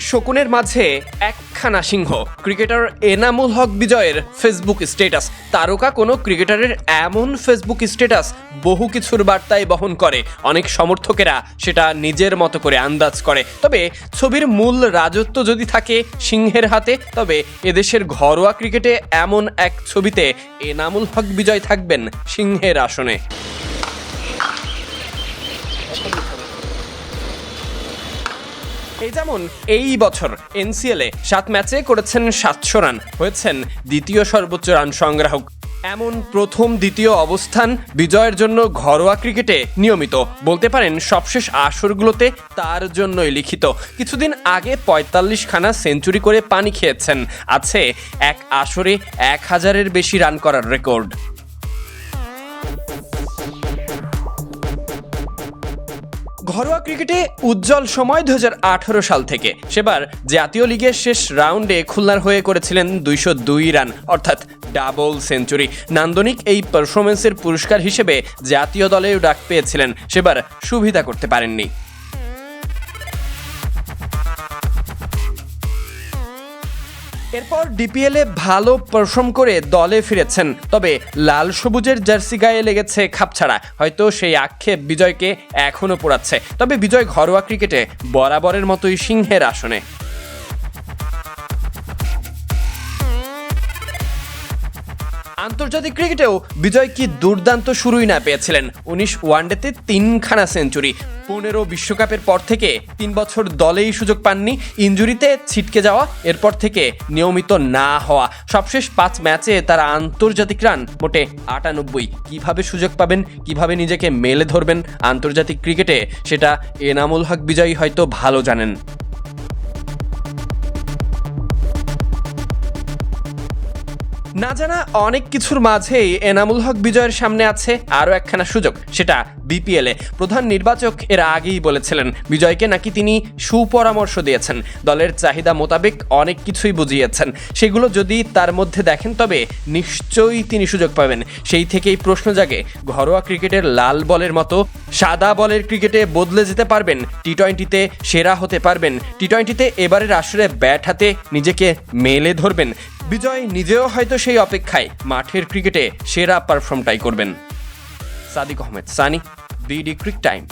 শকুনের মাঝে একখানা সিংহ। ক্রিকেটার এনামুল হক বিজয়ের ফেসবুক স্ট্যাটাস। তারকা কোনো ক্রিকেটারের এমন ফেসবুক স্ট্যাটাস বহু কিছুর বার্তায় বহন করে। অনেক সমর্থকেরা সেটা নিজের মতো করে আন্দাজ করে। তবে ছবির মূল রাজত্ব যদি থাকে সিংহের হাতে, তবে এদেশের ঘরোয়া ক্রিকেটে এমন এক ছবিতে এনামুল হক বিজয় থাকবেন সিংহের আসনে। এই যেমন এই বছর এনসিএলে সাত ম্যাচে করেছেন সাতশো রান, হয়েছেন দ্বিতীয় সর্বোচ্চ রান সংগ্রাহক। এমন প্রথম দ্বিতীয় অবস্থান বিজয়ের জন্য ঘরোয়া ক্রিকেটে নিয়মিত। বলতে পারেন সবশেষ আসরগুলোতে তার জন্যই লিখিত। কিছুদিন আগে পঁয়তাল্লিশ খানা সেঞ্চুরি করে পানি খেয়েছেন। আছে এক আসরে এক হাজারের বেশি রান করার রেকর্ড। ঘরোয়া ক্রিকেটে উজ্জ্বল সময় দু হাজার আঠারো সাল থেকে। সেবার জাতীয় লিগের শেষ রাউন্ডে খুলনার হয়ে করেছিলেন দুইশো দুই রান, অর্থাৎ ডাবল সেঞ্চুরি। নান্দনিক এই পারফরমেন্সের পুরস্কার হিসেবে জাতীয় দলেও ডাক পেয়েছিলেন, সেবার সুবিধা করতে পারেননি। এরপর ডিপিএল এ ভালো পারফর্ম করে দলে ফিরেছেন। তবে লাল সবুজের জার্সি গায়ে লেগেছে খাপছাড়া। হয়তো সেই আক্ষেপ বিজয়কে এখনও পোড়াচ্ছে। তবে বিজয় ঘরোয়া ক্রিকেটে বরাবরের মতোই সিংহের আসনে। আন্তর্জাতিক ক্রিকেটেও বিজয় কি দুর্দান্ত শুরুই না পেয়েছিলেন। উনিশ ওয়ানডেতে তিনখানা সেঞ্চুরি। পনেরো বিশ্বকাপের পর থেকে তিন বছর দলেই সুযোগ পাননি। ইঞ্জুরিতে ছিটকে যাওয়া, এরপর থেকে নিয়মিত না হওয়া। সবশেষ পাঁচ ম্যাচে তারা আন্তর্জাতিক রান মোটে আটানব্বই। কীভাবে সুযোগ পাবেন, কীভাবে নিজেকে মেলে ধরবেন আন্তর্জাতিক ক্রিকেটে, সেটা এনামুল হক বিজয়ী হয়তো ভালো জানেন। না জানা অনেক কিছুর মাঝেই এনামুল হক বিজয়ের সামনে আছে আরও একখানা সুযোগ, সেটা বিপিএলে প্রধান নির্বাচক এর আগেই বলেছিলেন, বিজয়কে নাকি তিনি সুপরামর্শ দিয়েছেন। দলের চাহিদা মোতাবেক অনেক কিছুই বুঝিয়েছেন। সেগুলো যদি তার মধ্যে দেখেন, তবে নিশ্চয়ই তিনি সুযোগ পাবেন। সেই থেকেই প্রশ্ন জাগে, ঘরোয়া ক্রিকেটের লাল বলের মতো সাদা বলের ক্রিকেটে বদলে যেতে পারবেন? টি টোয়েন্টিতে সেরা হতে পারবেন? টি টোয়েন্টিতে এবারের আসরে ব্যাট হাতে নিজেকে মেলে ধরবেন? বিজয় নিজেও হয়তো সেই অপেক্ষায় মাঠের ক্রিকেটে সেরা পারফর্মটাই করবেন। Sadiq Ahmed, Sunny BD cric time